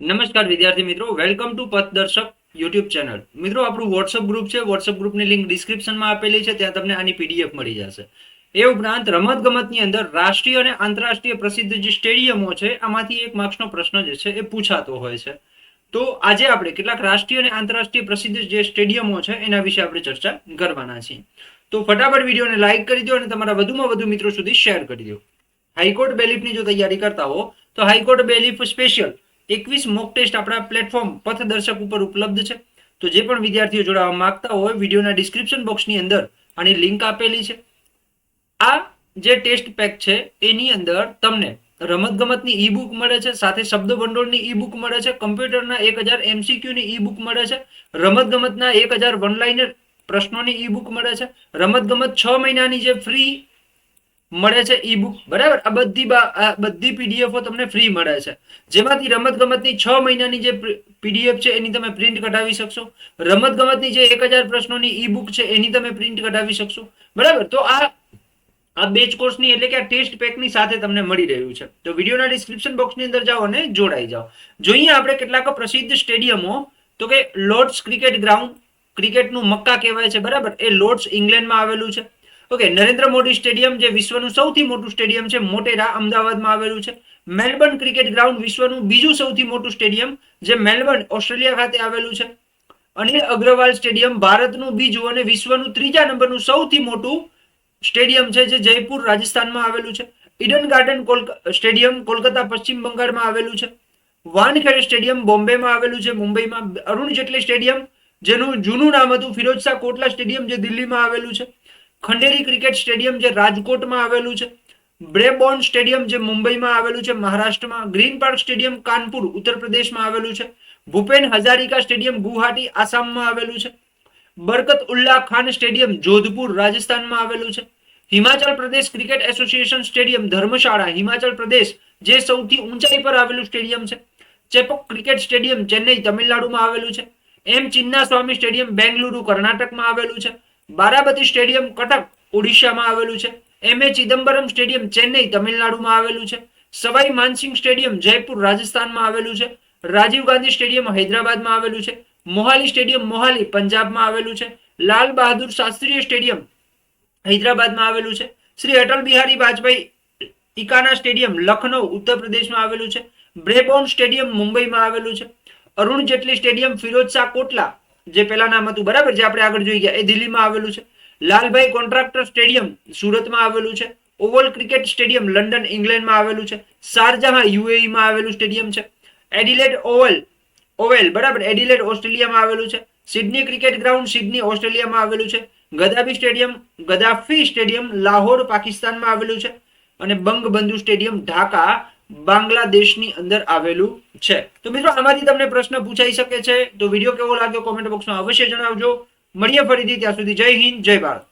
નમસ્કાર વિદ્યાર્થી મિત્રો welcome to Pathdarshak YouTube channel મિત્રો, આપણું વોટ્સઅપ ગ્રુપ છે વોટ્સઅપ ગ્રુપની લિંક ડિસ્ક્રિપ્શનમાં આપેલી છે, ત્યાં તમને આની પીડીએફ મળી જશે. એ ઉપરાંત રમત ગમતની અંદર રાષ્ટ્રીય અને આંતરરાષ્ટ્રીય પ્રસિદ્ધ જે સ્ટેડિયમો છે, આમાંથી એક માર્ક્સનો પ્રશ્ન જે છે, એ પૂછાતો હોય છે. તો આજે આપણે કેટલાક રાષ્ટ્રીય અને આંતરરાષ્ટ્રીય પ્રસિદ્ધ જે સ્ટેડિયમો છે, એના વિશે આપણે ચર્ચા કરવાના છીએ. તો ફટાફટ વિડીયોને લાઇક કરી દો અને તમારા વધુમાં વધુ મિત્રો સુધી શેર કરી દો. હાઈકોર્ટ બેલીફની જો તૈયારી કરતા હો, તો હાઈકોર્ટ બેલીફ સ્પેશિયલ એકવીસ મોક ટેસ્ટ આપણા પ્લેટફોર્મ પથદર્શક ઉપર ઉપલબ્ધ છે. તો જે પણ વિદ્યાર્થીઓ જોડાવા માંગતા હોય, વિડીયોના ડિસ્ક્રિપ્શન બોક્સની અંદર આની લિંક આપેલી છે. આ જે ટેસ્ટ પેક છે, એની અંદર તમને રમતગમતની ઈ બુક મળે છે, સાથે શબ્દ ભંડોળની ઈ બુક મળે છે કમ્પ્યુટરના એક હજાર એમસીક્યુની ઈ બુક મળે છે, રમતગમતના એક હજાર વનલાઇનર પ્રશ્નોની ઈ બુક મળે છે, રમતગમત છ મહિનાની જે ફ્રી મળે છે ઈ બુક બરાબર? આ બધી બધી પીડીએફો તમને ફ્રી મળે છે. જેમાંથી રમત ગમતની છ મહિનાની જે પીડીએફ છે, એની તમે પ્રિન્ટ કઢાવી શકશો. રમત ગમતની જે એક હજાર પ્રશ્નોની ઈ બુક છે, એની તમે પ્રિન્ટ કઢાવી શકશો. બરાબર? તો આ આ બેચ કોર્સની એટલે કે આ ટેસ્ટ પેકની સાથે તમને મળી રહ્યું છે. તો વિડીયોના ડિસ્ક્રિપ્શન બોક્સની અંદર જાઓ અને જોડાઈ જાઓ. જોઈએ આપણે કેટલાક પ્રસિદ્ધ સ્ટેડિયમો તો કે લોર્ડ્સ ક્રિકેટ ગ્રાઉન્ડ ક્રિકેટનું મક્કા કહેવાય છે, બરાબર? એ લોર્ડ્સ ઇંગ્લેન્ડમાં આવેલું છે. ઓકે નરેન્દ્ર મોદી સ્ટેડિયમ જે વિશ્વનું સૌથી મોટું સ્ટેડિયમ છે, મોટેરા, અમદાવાદમાં આવેલું છે. મેલબર્ન ક્રિકેટ ગ્રાઉન્ડ વિશ્વનું બીજું સૌથી મોટું સ્ટેડિયમ જે મેલબર્ન, ઓસ્ટ્રેલિયા ખાતે આવેલું છે. અનિલ અગ્રવાલ સ્ટેડિયમ ભારતનું બીજું અને વિશ્વનું ત્રીજા નંબરનું સૌથી મોટું સ્ટેડિયમ છે, જે જયપુર, રાજસ્થાનમાં આવેલું છે. ઈડન ગાર્ડન સ્ટેડિયમ કોલકાતા, પશ્ચિમ બંગાળમાં આવેલું છે. વાનખેડે સ્ટેડિયમ બોમ્બેમાં આવેલું છે. મુંબઈમાં અરુણ જેટલી સ્ટેડિયમ, જેનું જૂનું નામ હતું ફિરોજ શાહ કોટલા સ્ટેડિયમ, જે દિલ્હીમાં આવેલું છે. ખંડેરી ક્રિકેટ સ્ટેડિયમ જે રાજકોટમાં આવેલું છે, બ્રેબોર્ન સ્ટેડિયમ જે મુંબઈમાં આવેલું છે, મહારાષ્ટ્રમાં, ગ્રીન પાર્ક સ્ટેડિયમ કાનપુર, ઉત્તર પ્રદેશમાં આવેલું છે, ભૂપેન હજારિકા સ્ટેડિયમ ગુવાહાટી, આસામમાં આવેલું છે, બરકત ઉલ્લા ખાન સ્ટેડિયમ જોધપુર, રાજસ્થાનમાં આવેલું છે, Himachal Pradesh cricket association stadium, ધર્મશાળા, હિમાચલ પ્રદેશ જે સૌથી ઊંચાઈ પર આવેલું સ્ટેડિયમ છે, ચેપક ક્રિકેટ સ્ટેડિયમ, ચેન્નઈ, તમિલનાડુમાં આવેલું છે, એમ ચિન્નાસ્વામી સ્ટેડિયમ, બેંગલુરુ, કર્ણાટકમાં આવેલું છે બારાબતી સ્ટેડિયમ કટક ઓડિશામાં આવેલું છે. M A Chidambaram stadium Chennai તમિલનાડુમાં આવેલું છે. સવાઈ માનસિંહ સ્ટેડિયમ જયપુર રાજસ્થાનમાં આવેલું છે. રાજીવ ગાંધી સ્ટેડિયમ હૈદરાબાદમાં આવેલું છે. મોહાલી સ્ટેડિયમ મોહાલી પંજાબમાં આવેલું છે. લાલ બહાદુર શાસ્ત્રીય સ્ટેડિયમ હૈદરાબાદમાં આવેલું છે. શ્રી અટલ બિહારી વાજપેયી ઇકાના સ્ટેડિયમ લખનૌ, ઉત્તર પ્રદેશમાં આવેલું છે. બ્રેબોર્ન સ્ટેડિયમ મુંબઈમાં આવેલું છે. અરુણ જેટલી સ્ટેડિયમ ફિરોજ શાહ કોટલા જે પેલા નામ હતું, બરાબર? જે આપણે આગળ જોઈ ગયા. એ દિલ્હીમાં આવેલું છે. લાલભાઈ કોન્ટ્રાક્ટર સ્ટેડિયમ સુરતમાં આવેલું છે. ઓવલ ક્રિકેટ સ્ટેડિયમ લંડન, ઇંગ્લેન્ડમાં આવેલું છે. શારજહાં યુએઈમાં આવેલું સ્ટેડિયમ છે. એડિલેડ ઓવલ, ઓવેલ, બરાબર? એડિલેડ ઓસ્ટ્રેલિયામાં આવેલું છે. સિડની ક્રિકેટ ગ્રાઉન્ડ, સિડની ઓસ્ટ્રેલિયામાં આવેલું છે. Gaddafi stadium Gaddafi stadium, Lahore, પાકિસ્તાનમાં આવેલું છે. અને બંગબંધુ સ્ટેડિયમ, ઢાકા બાંગ્લાદેશની અંદર આવેલું છે. તો મિત્રો, આમાંથી તમને પ્રશ્ન પૂછાઈ શકે છે. તો વીડિયો કેવો લાગ્યો? કોમેન્ટ બોક્સમાં અવશ્ય જણાવજો. મળીએ ફરીથી ત્યાં સુધી. જય હિન્દ, જય ભારત.